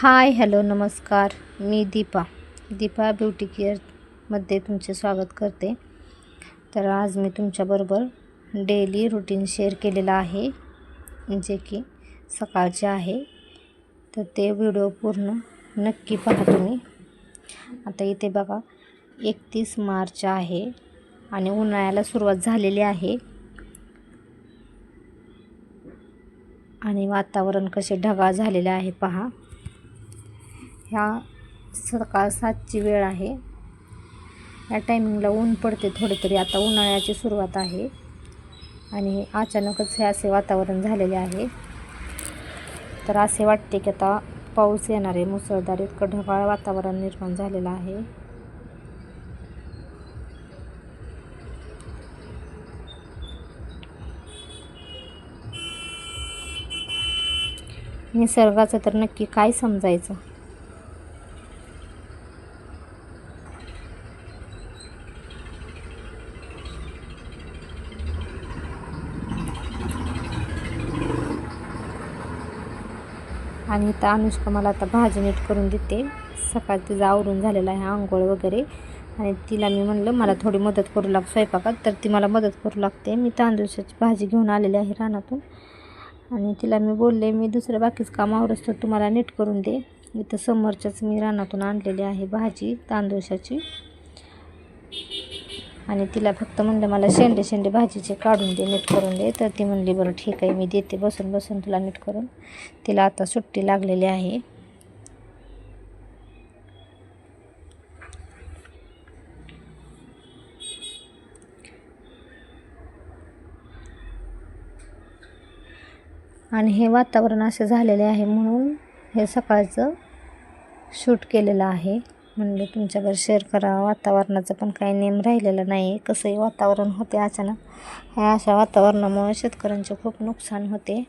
हाय hello नमस्कार. मी Deepa. Deepa beauty केअरमध्ये तुमचे स्वागत करते. तर आज मी तुमच्याबरोबर डेली रुटीन शेअर केलेलं आहे जे की सकाळचे आहे. तर ते व्हिडिओ पूर्ण नक्की पहा तुम्ही. आता इथे बघा एकतीस मार्च आहे आणि उन्हाळ्याला सुरुवात झालेली आहे. आणि वातावरण कसे ढगाळ झालेले आहे पहा. ह्या सकाळ सातची वेळ आहे. या टायमिंगला ऊन पडते थोडे तरी आता उन्हाळ्याची सुरुवात आहे. आणि अचानकच हे असे वातावरण झालेले आहे. तर असे वाटते की आता पाऊस येणार आहे. मुसळधार इतकं ढगाळ वातावरण निर्माण झालेलं आहे. निसर्गाचं तर नक्की काय समजायचं? आणि इथं अनुष्का मला आता भाजी नीट करून देते. सकाळ तिचं आवरून झालेलं आहे आंघोळ वगैरे. आणि तिला मी म्हणलं मला थोडी मदत करू लाग स्वयंपाकात. तर ती मला मदत करू लागते. मी तांदूळशाची भाजी घेऊन आलेली आहे रानातून. आणि तिला मी बोलले मी दुसरं बाकीच काम आवरस तर तुम्हाला नीट करून दे. इथं समोरच्याच मी रानातून आणलेली आहे भाजी तांदूळशाची आणि तिला फक्त म्हणलं मला शेंडे शेंडे भाजीचे काढून दे नीट करून दे. तर ती म्हणली बरं ठीक आहे मी देते बसून बसून तुला नीट करून. तिला आता सुट्टी लागलेली आहे. आणि हे वातावरण असे झालेले आहे म्हणून हे सकाळचं शूट केलेलं आहे. म्हणलं तुमच्यावर शेअर करा वातावरणाचं पण काही नेम राहिलेला नाही कसंही वातावरण होते अचानक. ह्या अशा वातावरणामुळे शेतकऱ्यांचे खूप नुकसान होते.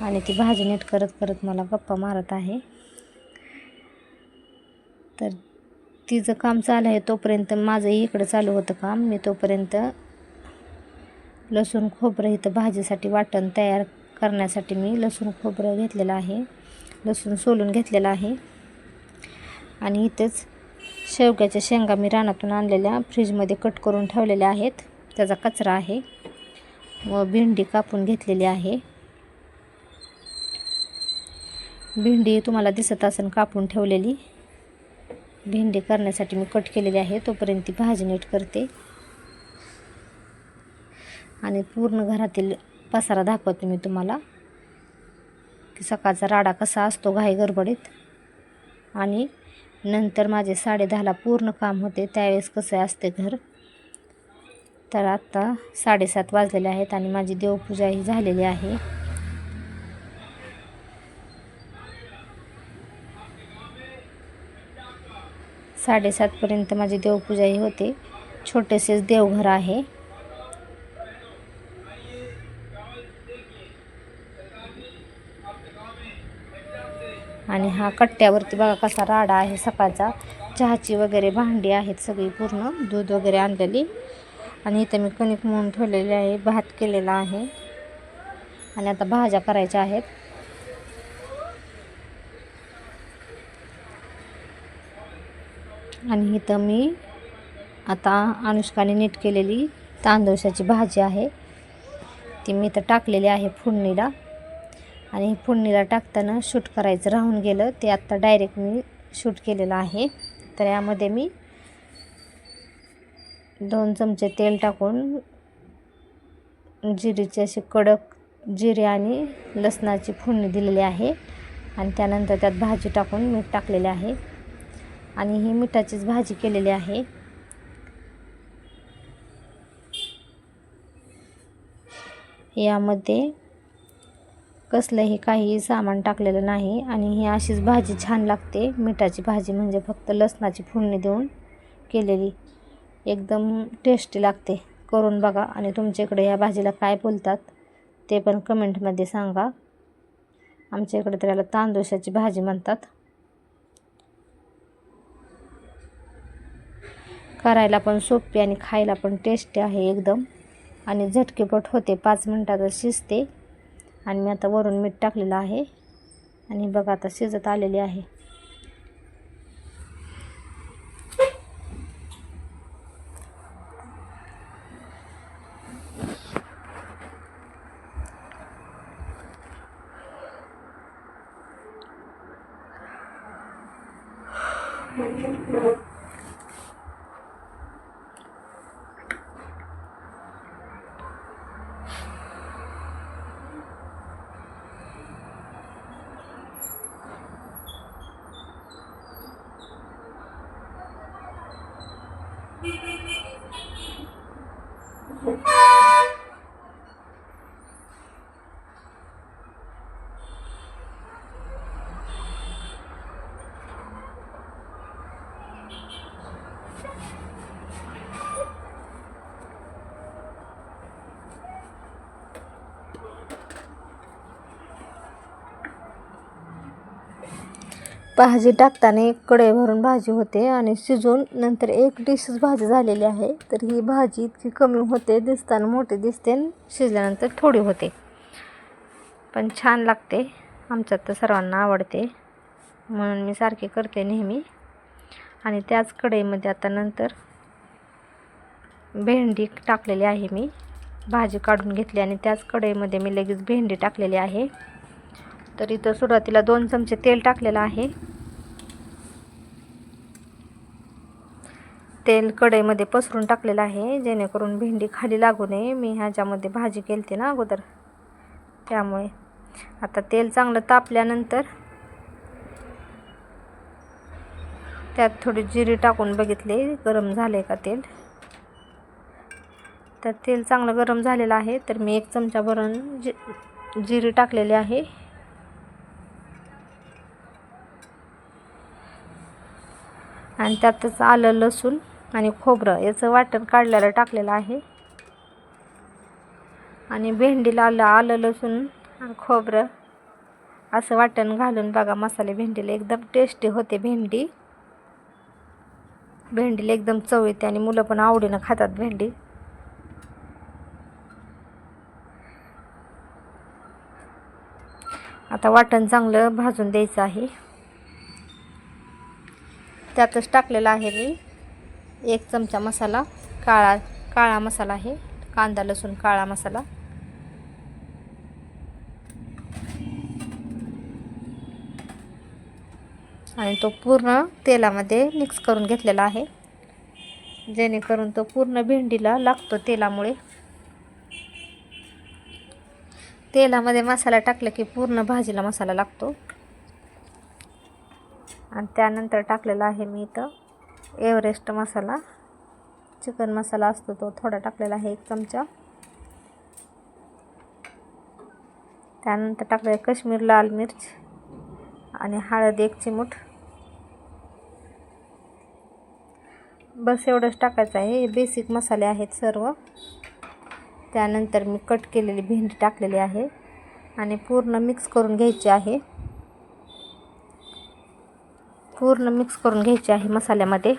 आणि ती भाजी नीट करत करत मला गप्पा मारत आहे. तर तिचं काम चालू आहे तोपर्यंत माझंही इकडं चालू होतं काम. मी तोपर्यंत लसूण खोबरं इथं भाजीसाठी वाटण तयार करण्यासाठी मी लसूण खोबरं घेतलेलं आहे. लसूण सोलून घेतलेलं आहे. आणि इथेच शेवग्याच्या शेंगा मी रानातून आणलेल्या फ्रीजमध्ये कट करून ठेवलेल्या आहेत. त्याचा कचरा आहे. व भेंडी कापून घेतलेली आहे. भेंडी तुम्हाला दिसत असेल कापून ठेवलेली. भेंडी करण्यासाठी मी कट केलेली आहे. तोपर्यंत ती भाजी नीट करते. आणि पूर्ण घरातील पसारा दाखवते मी तुम्हाला. की सकाळचा राडा कसा असतो घाई गडबडीत. आणि नंतर माझे साडेदहाला पूर्ण काम होते त्यावेळेस कसं असते घर? तर आत्ता साडेसात वाजलेले आहेत आणि माझी देवपूजाही झालेली आहे. साडेसातपर्यंत माझी देवपूजाही होते. छोटेसेच देवघर आहे. आणि हा कट्ट्यावरती बघा कसा राडा आहे सकाळचा. चहाची वगैरे भांडी आहेत सगळी पूर्ण दूध वगैरे आणलेली. आणि इथं मी कणिक म्हणून ठेवलेली आहे भात केलेला आहे. आणि आता भाज्या करायच्या आहेत. आणि इथं मी आता अनुष्काने नीट केलेली तांदूळशाची भाजी आहे. ती मी इथं टाकलेली आहे फोडणीला. आणि फोडणीला टाकताना शूट करायचं. राहून गेलं. ते आत्ता डायरेक्ट मी शूट केलेलं आहे. तर यामध्ये मी दोन चमचे तेल टाकून जिरीची अशी कडक जिरे आणि लसणाची फोडणी दिलेली आहे. आणि त्यानंतर त्यात भाजी टाकून मीठ टाकलेले आहे. आणि ही मिठाचीच भाजी केलेली आहे. यामध्ये कसलंही काही सामान टाकलेलं नाही आणि ही अशीच भाजी छान लागते. मिठाची भाजी म्हणजे फक्त लसणाची फोडणी देऊन केलेली एकदम टेस्टी लागते. करून बघा आणि तुमच्या इकडे या भाजीला काय बोलतात ते पण कमेंटमध्ये सांगा. आमच्या इकडे तर याला तांदूळशाची भाजी म्हणतात. करायला पण सोपी आणि खायला पण टेस्टी आहे एकदम. आणि झटकेपट होते पाच मिनटातच शिजते. आणि मी आता वरून मीठ टाकलेलं आहे. आणि बघा आता शिजत आलेली आहे. भाजी टाकताना एक कढई भरून भाजी होते आणि शिजून नंतर एक डिशच भाजी झालेली आहे. तर ही भाजी इतकी कमी होते दिसताना मोठी दिसते आणि शिजल्यानंतर थोडी होते. पण छान लागते. आमच्यात तर सर्वांना आवडते. म्हणून मी सारखी करते नेहमी. आणि त्याच कढईमध्ये आता नंतर भेंडी टाकलेली आहे मी. भाजी काढून घेतली आणि त्याच कढईमध्ये मी लगेच भेंडी टाकलेली आहे. तर इथं सुरुवातीला दोन चमचे तेल टाकलेलं आहे. तेल कढईमध्ये पसरून टाकलेलं आहे जेणेकरून भेंडी खाली लागू नये. मी ह्याच्यामध्ये भाजी केलते ना अगोदर. त्यामुळे आता तेल चांगलं तापल्यानंतर त्यात थोडी जिरी टाकून बघितले. गरम झाले का तेल? तर तेल चांगलं गरम झालेलं आहे. तर मी एक चमचा भरून जि जिरी टाकलेली आहे. आणि त्यातच आलं लसूण आणि खोबरं. याचं वाटण काढलेलं टाकलेलं आहे. आणि भेंडीला आलं आलं लसूण आणि खोबरं. असं वाटण घालून बघा मसाले भेंडीला एकदम टेस्टी होते भेंडी. भेंडीला एकदम चव येते आणि मुलं पण आवडीनं खातात भेंडी. आता वाटण चांगलं भाजून द्यायचं आहे. त्यातच टाकलेला आहे मी. एक चमचा मसाला काळा काळा मसाला आहे. कांदा लसूण काळा मसाला. आणि तो पूर्ण तेलामध्ये मिक्स करून घेतलेला आहे. जेणेकरून तो पूर्ण भेंडीला लागतो तेलामुळे. तेलामध्ये मसाला टाकला की पूर्ण भाजीला मसाला लागतो. आणि त्यानंतर टाकलेला आहे मी इथं एव्हरेस्ट मसाला. चिकन मसाला असतो तो थोडा टाकलेला आहे एक चमचा. त्यानंतर टाकलेला काश्मीर लाल मिर्च आणि हळद एक चिमूट. बस एवढंच टाकायचं आहे. हे बेसिक मसाले आहेत सर्व. त्यानंतर मी कट केलेली भेंडी टाकलेली आहे आणि पूर्ण मिक्स करून घ्यायची आहे. पूर्ण मिक्स करून घ्यायची आहे मसाल्यामध्ये.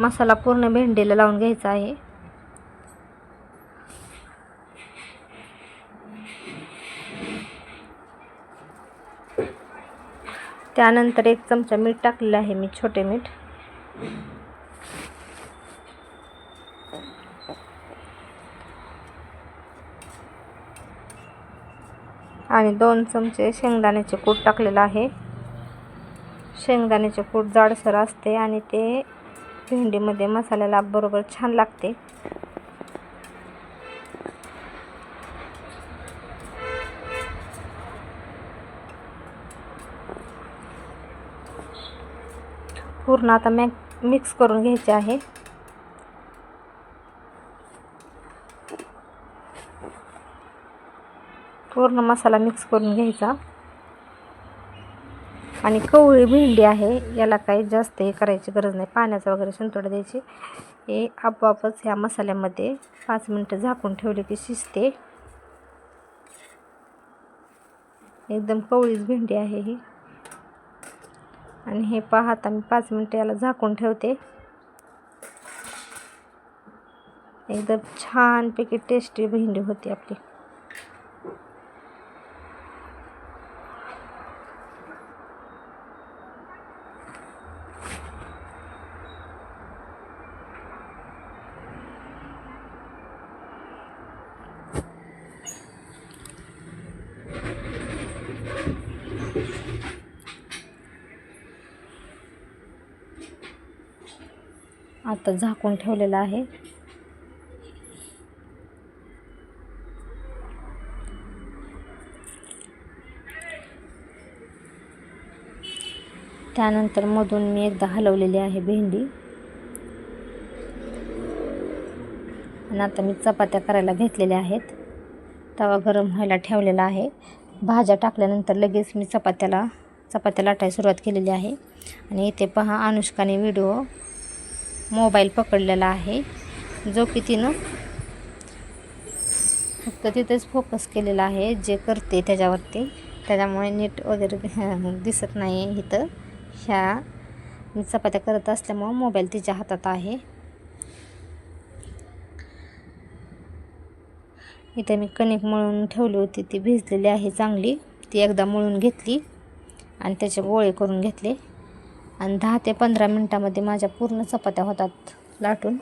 मसाला पूर्ण भेंडीला लावून घ्यायचा आहे. त्यानंतर एक चमचा मीठ टाकलेलं आहे मी छोटे मीठ. आणि दोन चमचे शेंगदाण्याचे कूट टाकलेलं आहे. शेंगदाण्याचे कूट जाडसर असते आणि ते भेंडीमध्ये मसाल्याला बरोबर छान लागते. पूर्ण आता मॅक मिक्स करून घ्यायचे आहे. पूर्ण मसाला मिक्स करून घ्यायचा. आणि कवळी भेंडी आहे याला काही जास्त हे करायची गरज नाही. पाण्याचा वगैरे संतोडा द्यायची. हे आपोआपच ह्या मसाल्यामध्ये पाच मिनटं झाकून ठेवले की शिजते. एकदम कवळीच भेंडी आहे ही. आणि हे पाहता मी पाच मिनटं याला झाकून ठेवते. एकदम छानपैकी टेस्टी भेंडी होती आपली. आता झाकून ठेवलेलं आहे. त्यानंतर मधून मी एकदा हलवलेली आहे भेंडी. आणि आता मी चपात्या करायला घेतलेल्या आहेत. तवा गरम व्हायला ठेवलेला आहे. भाज्या टाकल्यानंतर लगेच मी चपात्याला चपात्या लाटायला सुरुवात केलेली आहे. आणि इथे पहा अनुष्काने व्हिडिओ मोबाईल पकडलेला आहे. जो की तिनं फक्त तिथेच फोकस केलेला आहे जे करते त्याच्यावरती. त्याच्यामुळे नीट वगैरे दिसत नाही आहे इथं. ह्या मी चपात्या करत असल्यामुळं मोबाईल तिच्या हातात आहे. इथे मी कणिक मळून ठेवली होती ती भिजलेली आहे चांगली. ती एकदा मळून घेतली आणि त्याचे गोळे करून घेतले. आणि दहा ते पंधरा मिनटामध्ये माझ्या पूर्ण चपात्या होतात लाटून.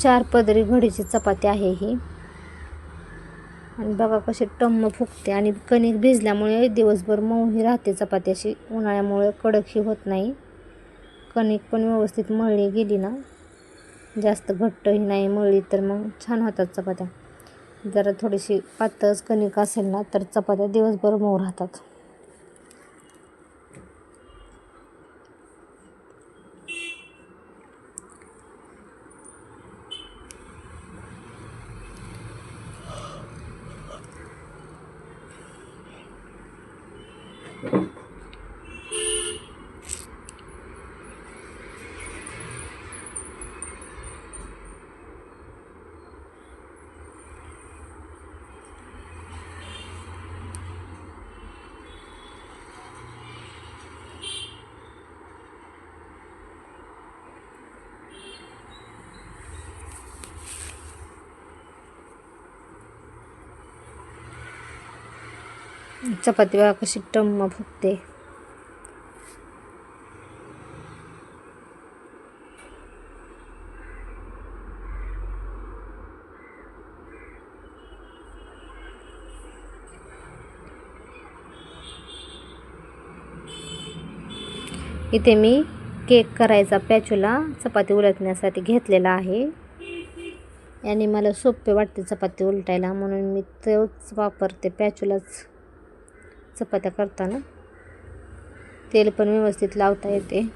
चार पदरी घडीची चपाती आहे ही. आणि बघा कसे टम्म फुगते आणि कणिक भिजल्यामुळे दिवसभर मऊही राहते चपाती अशी. उन्हाळ्यामुळे कडकही होत नाही. कणिक पण व्यवस्थित मळली गेली ना. जास्त घट्टही नाही मळली तर मग छान होतात चपात्या. जरा थोडीशी पातळच कणिक असेल ना तर चपात्या दिवसभर मऊ राहतात. चपाती बघा कशी टम्म फुगते. इथे मी केक करायचा पॅचूला चपाती उलटण्यासाठी घेतलेला आहे. याने मला सोपे वाटते चपाती उलटायला म्हणून मी तोच वापरते पॅचूलाच. चपात्या करताना. तेल पण व्यवस्थित लावता येते.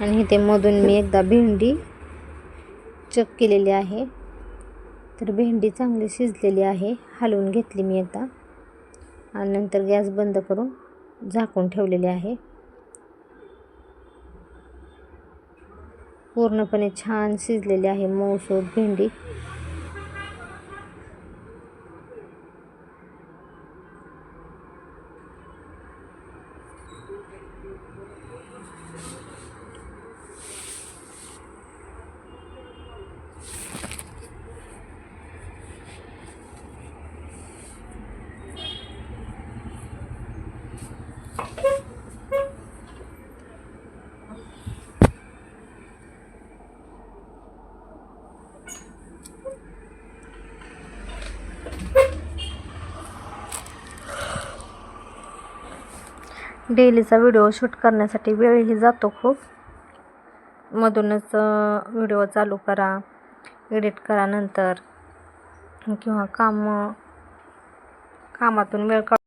आणि इथे मधून मी एकदा भेंडी चक केलेली आहे. तर भेंडी चांगली शिजलेली आहे. हलवून घेतली मी एकदा आणि नंतर गॅस बंद करून झाकून ठेवलेले आहे. पूर्णपणे छान शिजलेली आहे मऊसूर भेंडी. डेलीचा व्हिडिओ शूट करण्यासाठी वेळही जातो खूप. मधूनच व्हिडिओ चालू करा एडिट करा नंतर. किंवा काम कामातून वेळ काढ